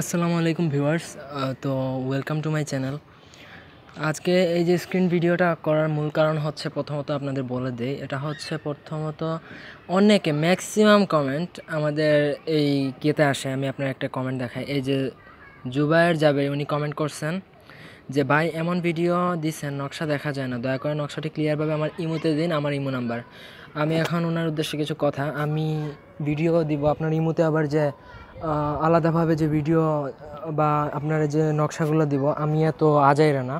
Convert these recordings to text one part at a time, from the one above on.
আসসালামু আলাইকুম ভিউয়ার্স তো ওয়েলকাম টু মাই চ্যানেল। আজকে এই যে স্ক্রিন ভিডিওটা করার মূল কারণ হচ্ছে প্রথমত আপনাদের বলে দেই, এটা হচ্ছে প্রথমত অনেকে ম্যাক্সিমাম কমেন্ট আমাদের এই কেতে আসে, আমি আপনার একটা কমেন্ট দেখাই। এই যে জুবায়ের যাবে উনি কমেন্ট করছেন যে, ভাই, এমন ভিডিও দিচ্ছেন নকশা দেখা যায় না। দয়া করে নকশাটি ক্লিয়ারভাবে আমার ইমোতে দিন, আমার ইমো নাম্বার। আমি এখন ওনার উদ্দেশ্যে কিছু কথা, আমি ভিডিও দিব আপনার ইমোতে আবার যে আলাদাভাবে যে ভিডিও বা আপনার যে নকশাগুলো দিব আমি এত আজাইরা না।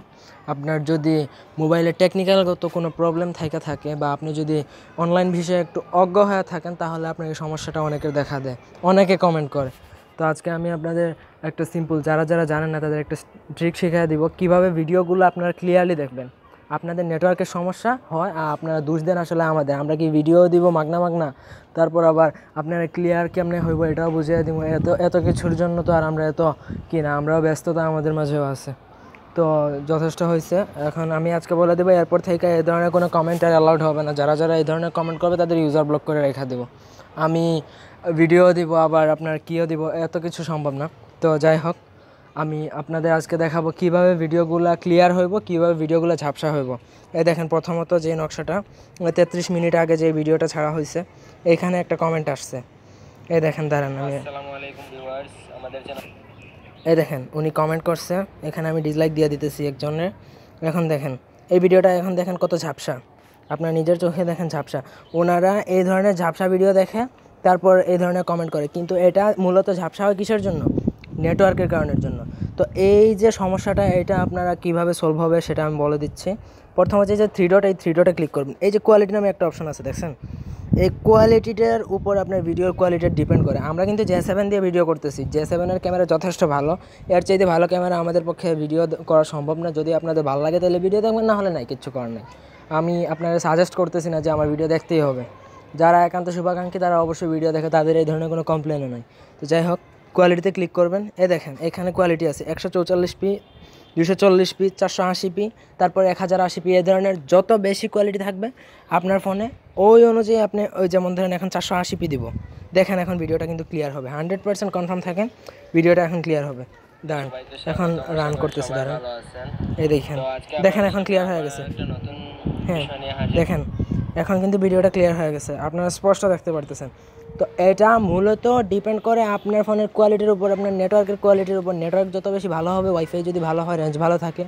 আপনার যদি মোবাইলে টেকনিক্যালগত কোনো প্রবলেম থাকে থাকে, বা আপনি যদি অনলাইন বিষয়ে একটু অজ্ঞ হয়ে থাকেন, তাহলে আপনার এই সমস্যাটা অনেকের দেখা দেয়। অনেকে কমেন্ট করে। তো আজকে আমি আপনাদের একটা সিম্পল যারা যারা জানেন না, তাদের একটা ট্রিক শিখিয়ে দিব। কীভাবে ভিডিওগুলো আপনারা ক্লিয়ারলি দেখবেন? আপনাদের নেটওয়ার্কের সমস্যা হয় আর আপনারা দোষ দেন আসলে আমাদের। আমরা কি ভিডিও দিব, মাগনা মাগনা? তারপর আবার আপনারা ক্লিয়ার কেমনে হইব এটাও বুঝিয়ে দিব। এত এত কিছুর জন্য তো আর আমরা এত কি না, আমরাও ব্যস্ততা আমাদের মাঝেও আছে। তো যথেষ্ট হয়েছে এখন আমি আজকে বলে দেবো, এরপর থেকে এই ধরনের কোনো কমেন্ট আর অ্যালাউড হবে না। যারা যারা এই ধরনের কমেন্ট করবে, তাদের ইউজার ব্লক করে রেখে দেবো। আমি ভিডিও দিব, আবার আপনার কিও দিব, এত কিছু সম্ভব না। তো যাই হোক। আমি আপনাদের আজকে দেখাবো কীভাবে ভিডিওগুলো ক্লিয়ার হইব কীভাবে ভিডিওগুলো ঝাপসা হইব। এই দেখেন প্রথমত যে নকশাটা তেত্রিশ মিনিট আগে যে ভিডিওটা ছাড়া হয়েছে এখানে একটা কমেন্ট আসছে। এই দেখেন দাঁড়ান আমি এই দেখেন উনি কমেন্ট করছে এখানে আমি ডিসলাইক দিয়ে দিতেছি একজনের। এখন দেখেন এই ভিডিওটা এখন দেখেন কত ঝাপসা। আপনার নিজের চোখে দেখেন ঝাপসা। ওনারা এই ধরনের ঝাপসা ভিডিও দেখে তারপর এই ধরনের কমেন্ট করে। কিন্তু এটা মূলত ঝাপসা হয় কিসের জন্য? নেটওয়ার্কের কারণের জন্য। তো এই যে সমস্যাটা, এটা আপনারা কীভাবে সলভ হবে সেটা আমি বলে দিচ্ছি। প্রথম হচ্ছে যে থ্রি ডট এই থ্রি ডটে ক্লিক করবেন এই যে কোয়ালিটি নামে একটা অপশন আছে, দেখছেন? এই কোয়ালিটিটার উপর আপনার ভিডিওর কোয়ালিটি ডিপেন্ড করে। আমরা কিন্তু জে সেভেন দিয়ে ভিডিও করতেছি। জে সেভেনের ক্যামেরা যথেষ্ট ভালো। এর চাইতে ভালো ক্যামেরা আমাদের পক্ষে ভিডিও করা সম্ভব না। যদি আপনাদের ভালো লাগে তাহলে ভিডিও দেখবেন, না হলে নাই, কিচ্ছু করার নেই। আমি আপনাদের সাজেস্ট করতেছি না যে আমার ভিডিও দেখতেই হবে। যারা একান্ত শুভাকাঙ্ক্ষী, তারা অবশ্যই ভিডিও দেখে, তাদের এই ধরনের কোনো কমপ্লেনও নাই। তো যাই হোক কোয়ালিটিতে ক্লিক করবেন। এই দেখেন, এখানে কোয়ালিটি আছে। একশো চৌচল্লিশ পি দুশো চল্লিশ পি, চারশো আশি পি, তারপর এক হাজার আশি পি এ ধরনের যত বেশি কোয়ালিটি থাকবে আপনার ফোনে ওই অনুযায়ী আপনি ওই যেমন ধরেন এখন চারশো আশি পি দিব। দেখেন এখন ভিডিওটা কিন্তু ক্লিয়ার হবে। হান্ড্রেড পার্সেন্ট কনফার্ম থাকেন ভিডিওটা এখন ক্লিয়ার হবে। দাঁড়ান, এখন রান করতেছে, দাঁড়ান। এই দেখেন দেখেন এখন ক্লিয়ার হয়ে গেছে। হ্যাঁ দেখেন এখন কিন্তু ভিডিওটা ক্লিয়ার হয়ে গেছে, আপনারা স্পষ্ট দেখতে পারতেছেন। তো এটা মূলত ডিপেন্ড করে আপনার ফোনের কোয়ালিটির উপর, আপনার নেটওয়ার্কের কোয়ালিটির উপর। নেটওয়ার্ক যত বেশি ভালো হবে ওয়াইফাই যদি ভালো হয় রেঞ্জ ভালো থাকে,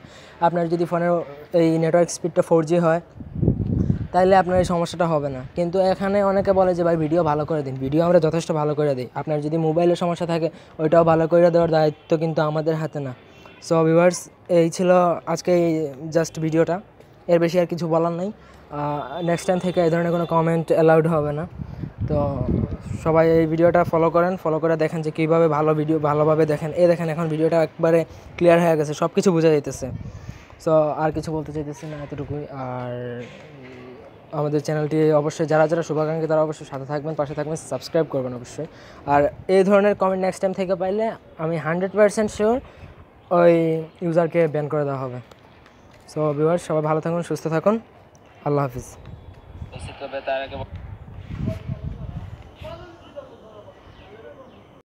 আপনার যদি ফোনের এই নেটওয়ার্ক স্পিডটা ফোর হয় তাহলে আপনার এই সমস্যাটা হবে না। কিন্তু এখানে অনেকে বলে যে, ভাই ভিডিও ভালো করে দিন। ভিডিও আমরা যথেষ্ট ভালো করে দিই। আপনার যদি মোবাইলের সমস্যা থাকে, ওইটাও ভালো করে দেওয়ার দায়িত্ব কিন্তু আমাদের হাতে না। সো ভিউয়ার্স এই ছিল আজকে জাস্ট ভিডিওটা এর বেশি আর কিছু বলার নাই। নেক্সট টাইম থেকে এই ধরনের কোনো কমেন্ট অ্যালাউড হবে না। তো সবাই এই ভিডিওটা ফলো করেন ফলো করে দেখেন যে কীভাবে ভালো ভিডিও ভালোভাবে দেখেন। এই দেখেন এখন ভিডিওটা একবারে ক্লিয়ার হয়ে গেছে সব কিছু বোঝা যাইতেছে। সো আর কিছু বলতে চাইতেছি না এতটুকুই। আর আমাদের চ্যানেলটি অবশ্যই, যারা যারা শুভাকাঙ্ক্ষী, তারা অবশ্যই সাথে থাকবেন, পাশে থাকবেন সাবস্ক্রাইব করবেন অবশ্যই। আর এই ধরনের কমেন্ট নেক্সট টাইম থেকে পাইলে আমি হান্ড্রেড পার্সেন্ট শিওর ওই ইউজারকে ব্যান করে দেওয়া হবে। সো ভিউয়ার সবাই ভালো থাকুন, সুস্থ থাকুন। আল্লাহ হাফিজ